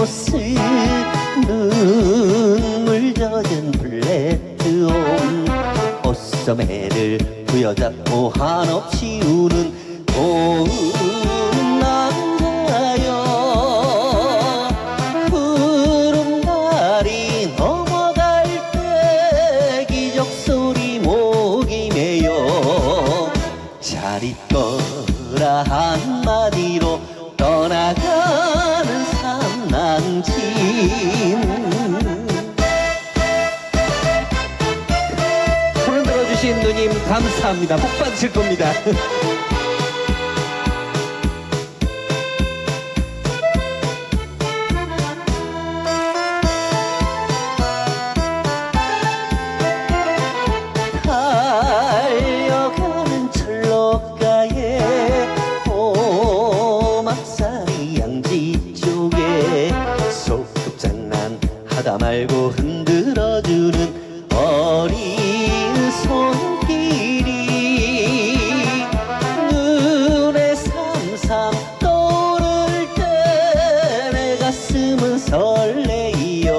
모습 눈물 젖은 플랫폼 옷소매를 부여잡고 한없이 우는 고운 남자여. 푸른 달이 넘어갈 때 기적 소리 목이 메여. 잘 있거라 한마디로 떠나가는 산낭진 손을 들어주신 누님 감사합니다. 복 받으실 겁니다 하다 말고 흔들어주는 어린 손길이 눈에 삼삼 떠오를 때 내 가슴은 설레이요.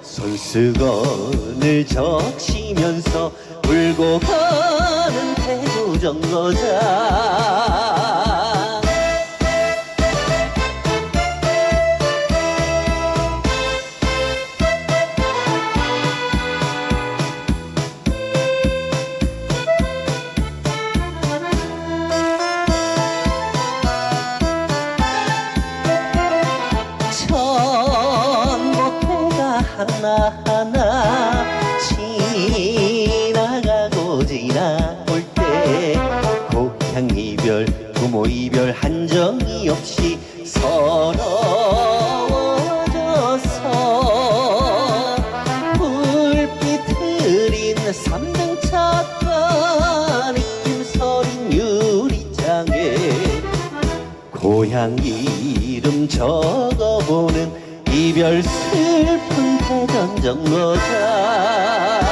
손수건을 적시면서 울고 가는 대구 정거장 하나하나 지나가고 지나올 때 고향 이별 부모 이별 한정이 없이 서러워져서 불빛 흐린 삼등차가 느낌 서린 유리창에 고향 이름 적어보는 이별 슬픈 대 전 정거장